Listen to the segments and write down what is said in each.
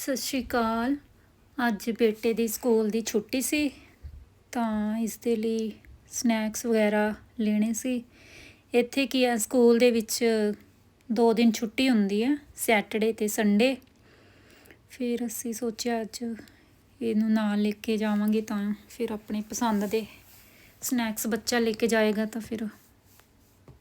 ਸਤਿ ਸ਼੍ਰੀ ਅਕਾਲ। ਅੱਜ ਬੇਟੇ ਦੀ ਸਕੂਲ ਦੀ ਛੁੱਟੀ ਸੀ, ਤਾਂ ਇਸ ਦੇ ਲਈ ਸਨੈਕਸ ਵਗੈਰਾ ਲੈਣੇ ਸੀ। ਇੱਥੇ ਕੀ ਆ, ਸਕੂਲ ਦੇ ਵਿੱਚ ਦੋ ਦਿਨ ਛੁੱਟੀ ਹੁੰਦੀ ਹੈ ਸੈਟਰਡੇ ਤੇ ਸੰਡੇ ਫਿਰ ਅਸੀਂ ਸੋਚਿਆ ਅੱਜ ਇਹਨੂੰ ਨਾਲ ਲੈ ਕੇ ਜਾਵਾਂਗੇ ਤਾਂ ਫਿਰ ਆਪਣੀ ਪਸੰਦ ਦੇ ਸਨੈਕਸ ਬੱਚਾ ਲੈ ਕੇ ਜਾਏਗਾ ਤਾਂ ਫਿਰ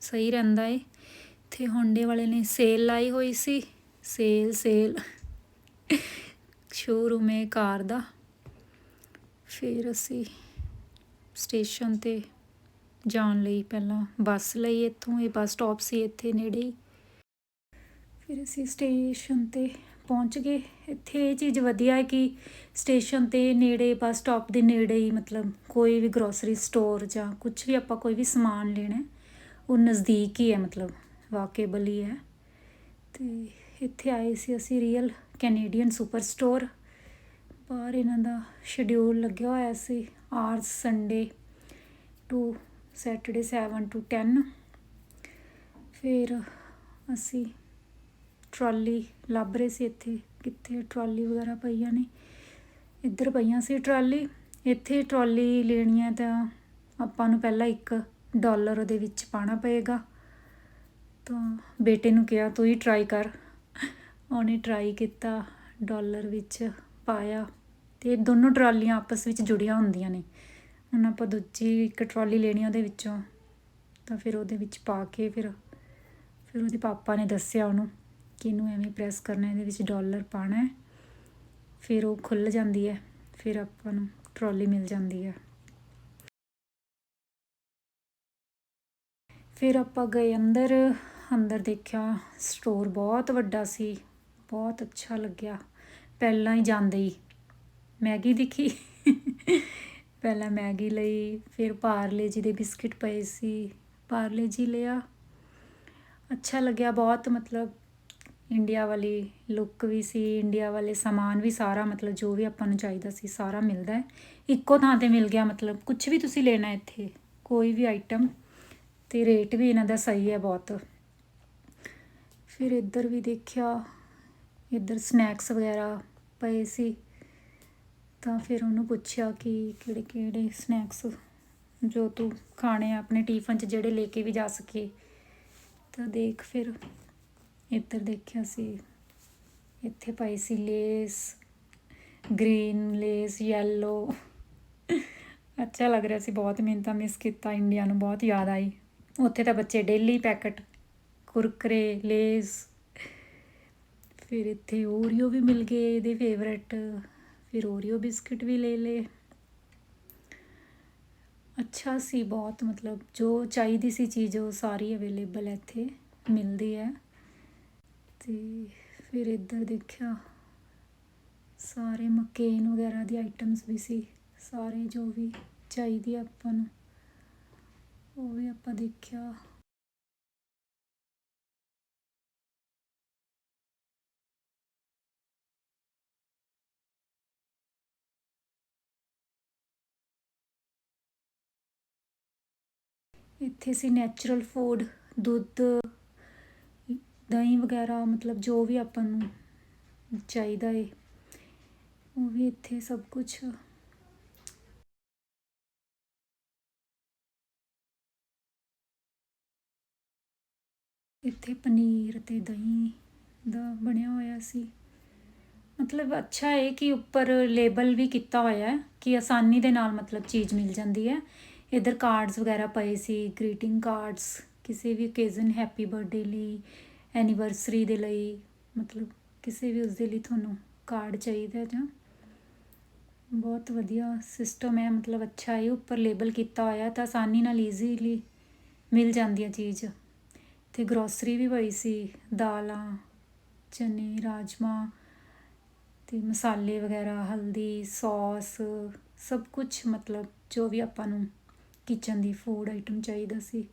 ਸਹੀ ਰਹਿੰਦਾ ਏ। ਇੱਥੇ ਹੋਂਡੇ ਵਾਲੇ ਨੇ ਸੇਲ ਲਾਈ ਹੋਈ ਸੀ ਸੇਲ ਸੇਲ ਸ਼ੋਰੂਮ ਹੈ ਕਾਰ ਦਾ। ਫਿਰ ਅਸੀਂ ਸਟੇਸ਼ਨ ਤੇ ਜਾਣ ਲਈ ਪਹਿਲਾਂ ਬੱਸ ਲਈ ਇੱਥੋਂ, ਇਹ ਬੱਸ ਸਟਾਪ ਸੀ ਇੱਥੇ ਨੇੜੇ ਹੀ। ਫਿਰ ਅਸੀਂ ਸਟੇਸ਼ਨ ਤੇ ਪਹੁੰਚ ਗਏ। ਇੱਥੇ ਇਹ ਚੀਜ਼ ਵਧੀਆ ਹੈ ਕਿ ਸਟੇਸ਼ਨ ਤੇ ਨੇੜੇ, ਬੱਸ ਸਟਾਪ ਦੇ ਨੇੜੇ ਹੀ ਮਤਲਬ ਕੋਈ ਵੀ ਗਰੋਸਰੀ ਸਟੋਰ ਜਾਂ ਕੁਝ ਵੀ ਆਪਾਂ ਕੋਈ ਵੀ ਸਮਾਨ ਲੈਣਾ ਉਹ ਨਜ਼ਦੀਕ ਹੀ ਹੈ ਮਤਲਬ, ਵਾਕੇਬਲ ਹੀ ਹੈ। ਤੇ ਇੱਥੇ ਆਏ ਸੀ ਅਸੀਂ ਰੀਅਲ ਕੈਨੇਡੀਅਨ ਸੁਪਰ ਸਟੋਰ ਬਾਹਰ ਇਹਨਾਂ ਦਾ ਸ਼ਡਿਊਲ ਲੱਗਿਆ ਹੋਇਆ ਸੀ hours Sunday to Saturday 7 to 10 ਫਿਰ ਅਸੀਂ ਟਰਾਲੀ ਲੱਭ ਰਹੇ ਸੀ ਇੱਥੇ, ਕਿੱਥੇ ਟਰਾਲੀ ਵਗੈਰਾ ਪਈਆਂ ਨੇ। ਇੱਧਰ ਪਈਆਂ ਸੀ ਟਰਾਲੀ ਇੱਥੇ ਟਰਾਲੀ ਲੈਣੀ ਹੈ ਤਾਂ ਆਪਾਂ ਨੂੰ ਪਹਿਲਾਂ 1 ਡਾਲਰ ਉਹਦੇ ਵਿੱਚ ਪਾਣਾ ਪਏਗਾ। ਤਾਂ ਬੇਟੇ ਨੂੰ ਕਿਹਾ, ਤੂੰ ਹੀ ਟਰਾਈ ਕਰ। ਉਹਨੇ ਟਰਾਈ ਕੀਤਾ ਡਾਲਰ ਵਿੱਚ ਪਾਇਆ ਤੇ ਇਹ ਦੋਨੋਂ ਟਰਾਲੀਆਂ ਆਪਸ ਵਿੱਚ ਜੁੜੀਆਂ ਹੁੰਦੀਆਂ ਨੇ। ਹੁਣ ਆਪਾਂ ਦੂਜੀ ਇੱਕ ਟਰਾਲੀ ਲੈਣੀ ਉਹਦੇ ਵਿੱਚੋਂ, ਤਾਂ ਫਿਰ ਉਹਦੇ ਵਿੱਚ ਪਾ ਕੇ ਫਿਰ ਫਿਰ ਉਹਦੇ ਪਾਪਾ ਨੇ ਦੱਸਿਆ ਉਹਨੂੰ ਕਿ ਇਹਨੂੰ ਐਵੇਂ ਪ੍ਰੈਸ ਕਰਨਾ, ਇਹਦੇ ਵਿੱਚ ਡਾਲਰ ਪਾਣਾ ਹੈ। ਫਿਰ ਉਹ ਖੁੱਲ ਜਾਂਦੀ ਹੈ, ਫਿਰ ਆਪਾਂ ਨੂੰ ਟਰਾਲੀ ਮਿਲ ਜਾਂਦੀ ਹੈ। ਫਿਰ ਆਪਾਂ ਗਏ ਅੰਦਰ ਅੰਦਰ ਦੇਖਿਆ ਸਟੋਰ ਬਹੁਤ ਵੱਡਾ ਸੀ। ਬਹੁਤ ਅੱਛਾ ਲੱਗਿਆ। ਪਹਿਲਾਂ ਹੀ ਜਾਂਦੇ ਹੀ। ਮੈਗੀ ਦਿਖੀ? ਪਹਿਲਾਂ ਮੈਗੀ ਲਈ, ਫਿਰ ਪਾਰਲੇ ਜੀ ਦੇ ਬਿਸਕਿਟ ਪਏ ਸੀ। ਪਾਰਲੇ ਜੀ ਲਿਆ। ਅੱਛਾ ਲੱਗਿਆ ਬਹੁਤ, ਮਤਲਬ ਇੰਡੀਆ ਵਾਲੀ ਲੁੱਕ ਵੀ ਸੀ, ਇੰਡੀਆ ਵਾਲੇ ਸਮਾਨ ਵੀ ਸਾਰਾ, ਮਤਲਬ ਜੋ ਵੀ ਆਪਾਂ ਨੂੰ ਚਾਹੀਦਾ ਸੀ, ਸਾਰਾ ਮਿਲਦਾ ਹੈ। ਇੱਕੋ ਥਾਂ ਤੇ ਮਿਲ ਗਿਆ, ਮਤਲਬ ਕੁਝ ਵੀ ਤੁਸੀਂ ਲੈਣਾ ਇੱਥੇ, ਕੋਈ ਵੀ ਆਈਟਮ ਤੇ ਰੇਟ ਵੀ ਇਹਨਾਂ ਦਾ ਸਹੀ ਹੈ ਬਹੁਤ। ਫਿਰ ਇੱਧਰ ਵੀ ਦੇਖਿਆ। ਇੱਧਰ ਸਨੈਕਸ ਵਗੈਰਾ ਪਏ ਸੀ, ਤਾਂ ਫਿਰ ਉਹਨੂੰ ਪੁੱਛਿਆ ਕਿ ਕਿਹੜੇ ਕਿਹੜੇ ਸਨੈਕਸ ਜੋ ਤੂੰ ਖਾਣੇ ਆ ਆਪਣੇ ਟਿਫਨ 'ਚ ਜਿਹੜੇ ਲੈ ਕੇ ਵੀ ਜਾ ਸਕੇ ਤਾਂ ਦੇਖ ਫਿਰ ਇੱਧਰ ਦੇਖਿਆ ਸੀ, ਇੱਥੇ ਪਈ ਸੀ ਲੇਸ ਗ੍ਰੀਨ ਲੇਸ ਯੈਲੋ ਅੱਛਾ ਲੱਗ ਰਿਹਾ ਸੀ, ਬਹੁਤ ਮਿਹਨਤਾਂ ਮਿਸ ਕੀਤਾ ਇੰਡੀਆ ਨੂੰ ਬਹੁਤ ਯਾਦ ਆਈ। ਉੱਥੇ ਤਾਂ ਬੱਚੇ ਡੇਲੀ ਪੈਕਟ ਕੁਰਕਰੇ ਲੇਸ ਫਿਰ ਇੱਥੇ ਓਰੀਓ ਵੀ ਮਿਲ ਗਏ, ਇਹਦੇ ਫੇਵਰੇਟ ਫਿਰ ਓਰੀਓ ਬਿਸਕਿਟ ਵੀ ਲੈ ਲਏ। ਅੱਛਾ ਸੀ ਬਹੁਤ, ਮਤਲਬ ਜੋ ਚਾਹੀਦੀ ਸੀ ਚੀਜ਼, ਉਹ ਸਾਰੀ ਅਵੇਲੇਬਲ ਹੈ ਇੱਥੇ, ਮਿਲਦੀ ਹੈ ਤੇ ਫਿਰ ਇੱਧਰ ਦੇਖਿਆ, ਸਾਰੇ ਮਕੇਨ ਵਗੈਰਾ ਦੀ ਆਈਟਮਸ ਵੀ ਸੀ। ਸਾਰੇ ਜੋ ਵੀ ਚਾਹੀਦੀ ਆਪਾਂ ਨੂੰ, ਉਹ ਵੀ ਆਪਾਂ ਦੇਖਿਆ। ਇੱਥੇ ਸੀ ਨੈਚੁਰਲ ਫੂਡ ਦੁੱਧ, ਦਹੀਂ ਵਗੈਰਾ, ਮਤਲਬ ਜੋ ਵੀ ਆਪਾਂ ਨੂੰ ਚਾਹੀਦਾ ਏ, ਉਹ ਵੀ ਇੱਥੇ ਸਭ ਕੁਝ ਇੱਥੇ ਪਨੀਰ ਤੇ ਦਹੀਂ ਦਾ ਬਣਿਆ ਹੋਇਆ ਸੀ। ਮਤਲਬ ਅੱਛਾ ਹੈ ਕਿ ਉੱਪਰ ਲੇਬਲ ਵੀ ਕੀਤਾ ਹੋਇਆ ਹੈ ਕਿ ਆਸਾਨੀ ਦੇ ਨਾਲ ਮਤਲਬ ਚੀਜ਼ ਮਿਲ ਜਾਂਦੀ ਹੈ। ਇੱਧਰ ਕਾਰਡਸ ਵਗੈਰਾ ਪਏ ਸੀ ਗ੍ਰੀਟਿੰਗ ਕਾਰਡਸ ਕਿਸੇ ਵੀ ਓਕੇਜ਼ਨ ਹੈਪੀ ਬਰਥਡੇ ਲਈ ਐਨੀਵਰਸਰੀ ਦੇ ਲਈ, ਮਤਲਬ ਕਿਸੇ ਵੀ ਉਸ ਦੇ ਲਈ ਤੁਹਾਨੂੰ ਕਾਰਡ ਚਾਹੀਦਾ ਜਾਂ ਬਹੁਤ ਵਧੀਆ ਸਿਸਟਮ ਹੈ, ਮਤਲਬ ਅੱਛਾ ਹੈ, ਉੱਪਰ ਲੇਬਲ ਕੀਤਾ ਹੋਇਆ ਤਾਂ ਆਸਾਨੀ ਨਾਲ ਈਜ਼ੀਲੀ ਮਿਲ ਜਾਂਦੀ ਹੈ ਚੀਜ਼। ਤੇ ਗਰੋਸਰੀ ਵੀ ਪਈ ਸੀ, ਦਾਲਾਂ, ਚਨੇ, ਰਾਜਮਾ ਤੇ ਮਸਾਲੇ ਵਗੈਰਾ, ਹਲਦੀ, ਸੌਸ, ਸਭ ਕੁਝ ਮਤਲਬ ਜੋ ਵੀ ਆਪਾਂ ਨੂੰ ਕਿਚਨ ਦੀ ਫੂਡ ਆਈਟਮ ਚਾਹੀਦਾ ਸੀ।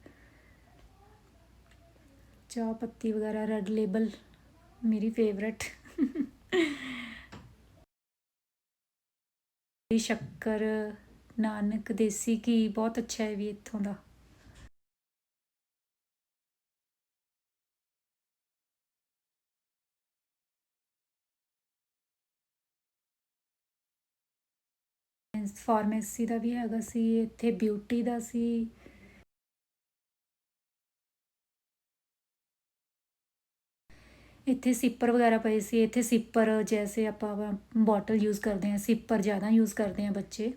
ਚਾਹ ਪੱਤੀ ਵਗੈਰਾ ਰੈੱਡ ਲੇਬਲ ਮੇਰੀ ਫੇਵਰਟ ਸ਼ੱਕਰ, ਨਾਨਕ, ਦੇਸੀ ਘੀ, ਬਹੁਤ ਅੱਛਾ ਹੈ ਵੀ ਇੱਥੋਂ ਦਾ। ਮੈਂਸ ਫਾਰਮੇਸੀ ਦਾ ਵੀ ਹੈਗਾ ਸੀ, ਇੱਥੇ ਬਿਊਟੀ ਦਾ ਸੀ। ਇੱਥੇ ਸਿਪਰ ਵਗੈਰਾ ਪਏ ਸੀ, ਇੱਥੇ ਸਿਪਰ ਜੈਸੇ ਆਪਾਂ ਬੋਟਲ ਯੂਜ਼ ਕਰਦੇ ਹਾਂ, ਸਿਪਰ ਜ਼ਿਆਦਾ ਯੂਜ਼ ਕਰਦੇ ਆ ਬੱਚੇ।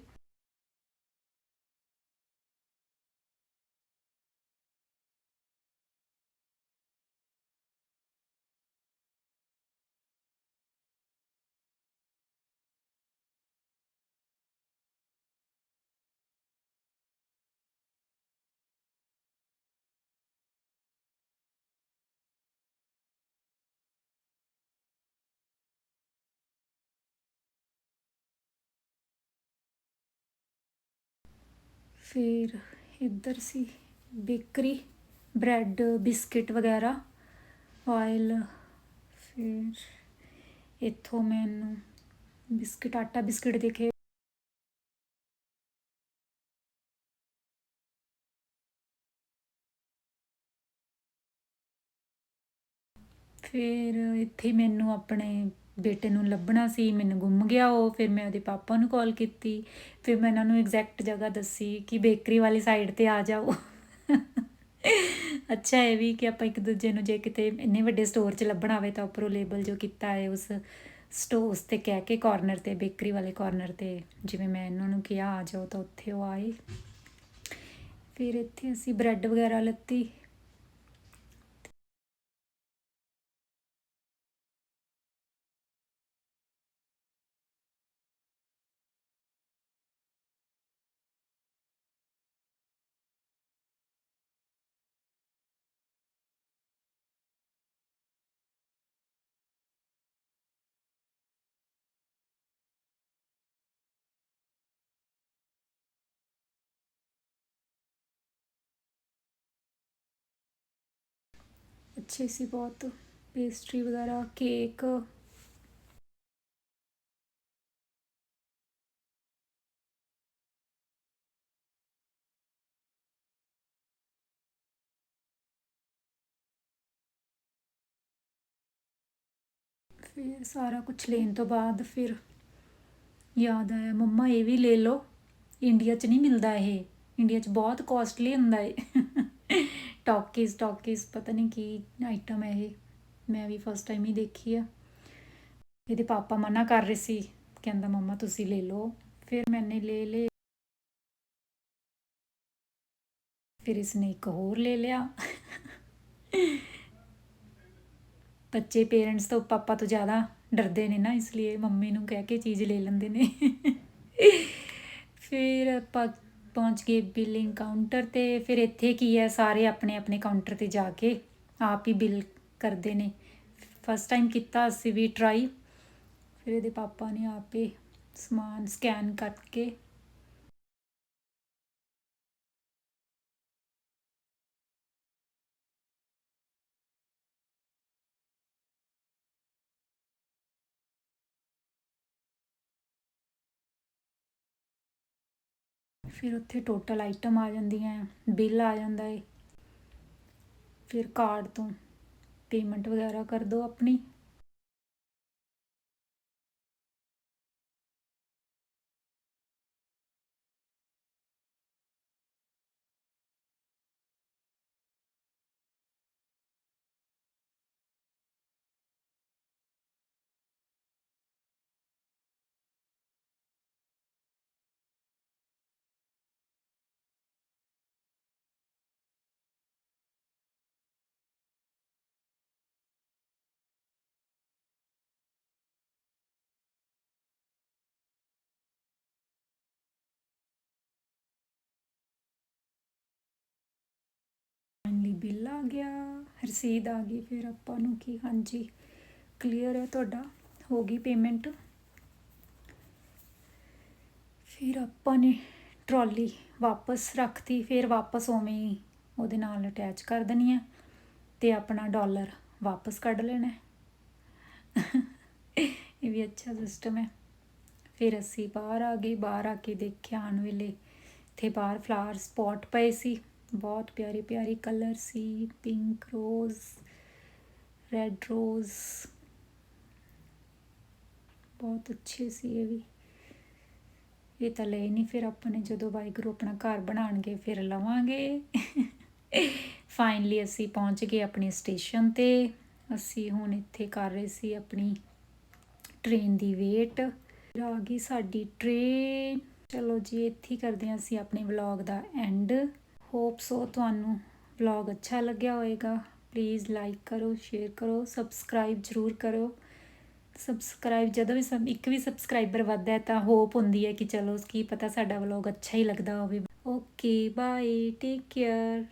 ਫਿਰ ਇੱਧਰ ਸੀ ਬੇਕਰੀ, ਬ੍ਰੈਡ, ਬਿਸਕਿਟ ਵਗੈਰਾ ਆਇਲ ਫਿਰ ਇੱਥੋਂ ਮੈਨੂੰ ਬਿਸਕਿਟ, ਆਟਾ ਬਿਸਕਿਟ ਦੇਖੇ। ਫਿਰ ਇੱਥੇ ਮੈਨੂੰ ਆਪਣੇ ਬੇਟੇ ਨੂੰ ਲੱਭਣਾ ਸੀ, ਮੈਨੂੰ ਗੁੰਮ ਗਿਆ ਉਹ, ਫਿਰ ਮੈਂ ਉਹਦੇ ਪਾਪਾ ਨੂੰ ਕਾਲ ਕੀਤੀ, ਫਿਰ ਮੈਂ ਇਹਨਾਂ ਨੂੰ ਐਗਜ਼ੈਕਟ ਜਗ੍ਹਾ ਦੱਸੀ ਕਿ ਬੇਕਰੀ ਵਾਲੀ ਸਾਈਡ ਤੇ ਆ ਜਾਓ। ਅੱਛਾ ਇਹ ਵੀ ਕਿ ਆਪਾਂ ਇੱਕ ਦੂਜੇ ਨੂੰ ਜੇ ਕਿਤੇ ਇੰਨੇ ਵੱਡੇ ਸਟੋਰ 'ਚ ਲੱਭਣਾ ਹੋਵੇ ਤਾਂ ਉੱਪਰੋਂ ਲੇਬਲ ਜੋ ਕੀਤਾ ਹੈ, ਉਸ ਸਟੋਰਸ ਤੇ ਕਹਿ ਕੇ ਕਾਰਨਰ ਤੇ ਬੇਕਰੀ ਵਾਲੇ ਕਾਰਨਰ ਤੇ ਜਿਵੇਂ ਮੈਂ ਇਹਨਾਂ ਨੂੰ ਕਿਹਾ, ਆ ਜਾਓ ਤਾਂ ਉੱਥੇ ਉਹ ਆਏ। ਫਿਰ ਇੱਥੇ ਅਸੀਂ ਬ੍ਰੈਡ ਵਗੈਰਾ ਲੱਤੀ। ਅੱਛੇ ਸੀ ਬਹੁਤ ਪੇਸਟਰੀ ਵਗੈਰਾ ਕੇਕ ਫਿਰ ਸਾਰਾ ਕੁਝ ਲੈਣ ਤੋਂ ਬਾਅਦ ਫਿਰ ਯਾਦ ਆਇਆ, ਮੰਮਾ ਇਹ ਵੀ ਲੈ ਲਓ। ਇੰਡੀਆ 'ਚ ਨਹੀਂ ਮਿਲਦਾ ਇਹ। ਇੰਡੀਆ 'ਚ ਬਹੁਤ ਕੋਸਟਲੀ ਹੁੰਦਾ ਏ ਟੌਕੀਜ਼ ਟੌਕੀਜ਼, ਪਤਾ ਨਹੀਂ ਕੀ ਆਈਟਮ ਹੈ ਇਹ। ਮੈਂ ਵੀ ਫਸਟ ਟਾਈਮ ਹੀ ਦੇਖੀ ਆ। ਇਹਦੇ ਪਾਪਾ ਮਨਾ ਕਰ ਰਹੇ ਸੀ, ਕਹਿੰਦਾ, ਮੰਮਾ, ਤੁਸੀਂ ਲੈ ਲਓ। ਫਿਰ ਮੈਨੇ ਲੈ ਲੇ ਫਿਰ ਇਸਨੇ ਇੱਕ ਹੋਰ ਲੈ ਲਿਆ। ਬੱਚੇ ਪੇਰੈਂਟਸ ਤੋਂ ਪਾਪਾ ਤੋਂ ਜ਼ਿਆਦਾ ਡਰਦੇ ਨੇ ਨਾ, ਇਸ ਲਈ ਮੰਮੀ ਨੂੰ ਕਹਿ ਕੇ ਚੀਜ਼ ਲੈ ਲੈਂਦੇ ਨੇ। ਫਿਰ ਆਪਾਂ ਪਹੁੰਚ ਗਏ ਬਿਲਿੰਗ ਕਾਊਂਟਰ ਤੇ, ਫਿਰ ਇੱਥੇ ਕੀ ਹੈ? ਸਾਰੇ ਆਪਣੇ ਆਪਣੇ ਕਾਊਂਟਰ ਤੇ ਜਾ ਕੇ ਆਪ ਹੀ ਬਿਲ ਕਰਦੇ ਨੇ। ਫਸਟ ਟਾਈਮ ਕੀਤਾ ਅਸੀਂ ਵੀ ਟਰਾਈ ਫਿਰ ਇਹਦੇ ਪਾਪਾ ਨੇ ਆਪੇ ਸਮਾਨ ਸਕੈਨ ਕਰਕੇ ਫਿਰ ਉੱਥੇ ਟੋਟਲ ਆਈਟਮ ਆ ਜਾਂਦੀਆਂ ਬਿੱਲ ਆ ਜਾਂਦਾ ਏ ਫਿਰ ਕਾਰਡ ਤੋਂ ਪੇਮੈਂਟ ਵਗੈਰਾ ਕਰ ਦਿਓ ਆਪਣੀ। ਫਾਈਨਲੀ ਆ ਗਿਆ, ਰਸੀਦ ਆ ਗਈ, ਫਿਰ ਆਪਾਂ ਨੂੰ ਕੀ, ਹਾਂਜੀ ਕਲੀਅਰ ਹੈ ਤੁਹਾਡਾ, ਹੋ ਗਈ ਪੇਮੈਂਟ ਫਿਰ ਆਪਾਂ ਨੇ ਟਰਾਲੀ ਵਾਪਸ ਰੱਖਤੀ, ਫਿਰ ਵਾਪਸ ਉਵੇਂ ਹੀ ਉਹਦੇ ਨਾਲ ਅਟੈਚ ਕਰ ਦੇਣੀ ਹੈ ਤੇ ਆਪਣਾ ਡਾਲਰ ਵਾਪਸ ਕੱਢ ਲੈਣਾ। ਇਹ ਵੀ ਅੱਛਾ ਸਿਸਟਮ ਹੈ। ਫਿਰ ਅਸੀਂ ਬਾਹਰ ਆ ਗਏ, ਬਾਹਰ ਆ ਕੇ ਦੇਖਿਆ ਆਣ ਵੇਲੇ ਇੱਥੇ ਬਾਹਰ ਫਲਾਵਰ ਸਪੌਟ ਪਏ ਸੀ। ਬਹੁਤ ਪਿਆਰੇ ਪਿਆਰੇ ਕਲਰ ਸੀ ਪਿੰਕ ਰੋਜ਼ ਰੈੱਡ ਰੋਜ਼ ਬਹੁਤ ਅੱਛੇ ਸੀ ਇਹ ਵੀ। ਇਹ ਤਾਂ ਲਏ ਨਹੀਂ ਫਿਰ ਆਪਾਂ ਨੇ ਜਦੋਂ ਵਾਹਿਗੁਰੂ ਆਪਣਾ ਘਰ ਬਣਾਉਣਗੇ ਫਿਰ ਲਵਾਂਗੇ। ਫਾਈਨਲੀ ਅਸੀਂ ਪਹੁੰਚ ਗਏ ਆਪਣੇ ਸਟੇਸ਼ਨ ਤੇ। ਅਸੀਂ ਹੁਣ ਇੱਥੇ ਕਰ ਰਹੇ ਸੀ ਆਪਣੀ ਟ੍ਰੇਨ ਦੀ ਵੇਟ ਆ ਗਈ ਸਾਡੀ ਟ੍ਰੇਨ ਚਲੋ ਜੀ, ਇੱਥੇ ਕਰਦੇ ਹਾਂ ਅਸੀਂ ਆਪਣੇ ਵਲੌਗ ਦਾ ਐਂਡ ਹੋਪ ਸੋ ਤੁਹਾਨੂੰ ਵਲੌਗ ਅੱਛਾ ਲੱਗਿਆ ਹੋਵੇਗਾ ਪਲੀਜ਼ ਲਾਈਕ ਕਰੋ ਸ਼ੇਅਰ ਕਰੋ ਸਬਸਕ੍ਰਾਈਬ ਜ਼ਰੂਰ ਕਰੋ। ਸਬਸਕ੍ਰਾਈਬ ਜਦੋਂ ਵੀ ਸਭ ਇੱਕ ਵੀ ਸਬਸਕ੍ਰਾਈਬਰ ਵੱਧਦਾ ਹੈ ਤਾਂ ਹੋਪ ਹੁੰਦੀ ਹੈ ਕਿ ਚਲੋ ਕੀ ਪਤਾ ਸਾਡਾ ਵਲੌਗ ਅੱਛਾ ਹੀ ਲੱਗਦਾ ਹੋਵੇ। Okay bye take care